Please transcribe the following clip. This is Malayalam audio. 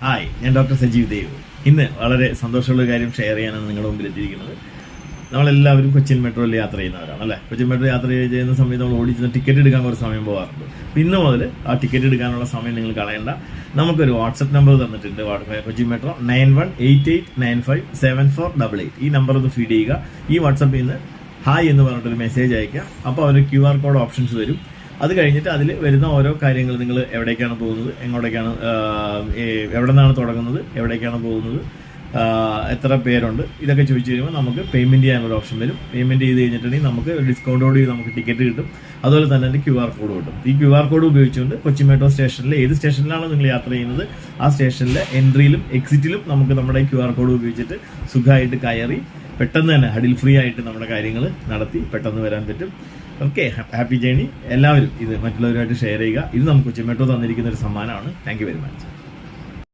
ഹായ് ഞാൻ ഡോക്ടർ സജീവ് ദേവ്. ഇന്ന് വളരെ സന്തോഷമുള്ള കാര്യം ഷെയർ ചെയ്യാനാണ് നിങ്ങളുടെ മുമ്പിൽ എത്തിയിരിക്കുന്നത്. നമ്മളെല്ലാവരും കൊച്ചിൻ മെട്രോയിൽ യാത്ര ചെയ്യുന്നവരാണ് അല്ലേ? കൊച്ചിൻ മെട്രോ യാത്ര ചെയ്യുന്ന സമയത്ത് നമ്മൾ ഓടിച്ചെന്ന് ടിക്കറ്റ് എടുക്കാൻ കുറച്ച് സമയം പോകാറുണ്ട്. ഇന്ന് മുതൽ ആ ടിക്കറ്റ് എടുക്കാനുള്ള സമയം നിങ്ങൾ കളയണ്ട. നമുക്കൊരു വാട്സപ്പ് നമ്പർ തന്നിട്ടുണ്ട് Cochin metro nine one eight eight nine five seven four double eight. ഈ നമ്പർ ഒന്ന് ഫീഡ് ചെയ്യുക. ഈ വാട്സപ്പിൽ നിന്ന് ഹായ് എന്ന് പറഞ്ഞിട്ടൊരു മെസ്സേജ് അയക്കുക അപ്പോൾ അവർ ക്യു ആർ കോഡ് ഓപ്ഷൻസ് വരും. അത് കഴിഞ്ഞിട്ട് അതിൽ വരുന്ന ഓരോ കാര്യങ്ങൾ നിങ്ങൾ എവിടേക്കാണ് പോകുന്നത് എങ്ങോട്ടേക്കാണ് എവിടെ നിന്നാണ് തുടങ്ങുന്നത് എവിടേക്കാണ് പോകുന്നത് എത്ര പേരുണ്ട് ഇതൊക്കെ ചോദിച്ചു കഴിയുമ്പോൾ നമുക്ക് പേയ്മെന്റ് ചെയ്യാനുള്ള ഓപ്ഷൻ വരും. പേയ്മെന്റ് ചെയ്ത് കഴിഞ്ഞിട്ടുണ്ടെങ്കിൽ നമുക്ക് ഡിസ്കൗണ്ടോട് നമുക്ക് ടിക്കറ്റ് കിട്ടും. അതുപോലെ തന്നെ അതിന്റെ ക്യു ആർ കോഡ് കിട്ടും. ഈ ക്യു ആർ കോഡ് ഉപയോഗിച്ചുകൊണ്ട് കൊച്ചി മെട്രോ സ്റ്റേഷനിൽ ഏത് സ്റ്റേഷനിലാണോ നിങ്ങൾ യാത്ര ചെയ്യുന്നത് ആ സ്റ്റേഷനിലെ എൻട്രിയിലും എക്സിറ്റിലും നമുക്ക് നമ്മുടെ ക്യു ആർ കോഡ് ഉപയോഗിച്ചിട്ട് സുഖമായിട്ട് കയറി പെട്ടെന്ന് തന്നെ ഹഡിൽ ഫ്രീ ആയിട്ട് നമ്മുടെ കാര്യങ്ങൾ നടത്തി പെട്ടെന്ന് വരാൻ പറ്റും. ഓക്കെ ഹാപ്പി ജേണി എല്ലാവരും ഇത് മറ്റുള്ളവരുമായിട്ട് ഷെയർ ചെയ്യുക. ഇത് നമുക്ക് കൊച്ചി തന്നിരിക്കുന്ന ഒരു സമ്മാനമാണ്. Thank very much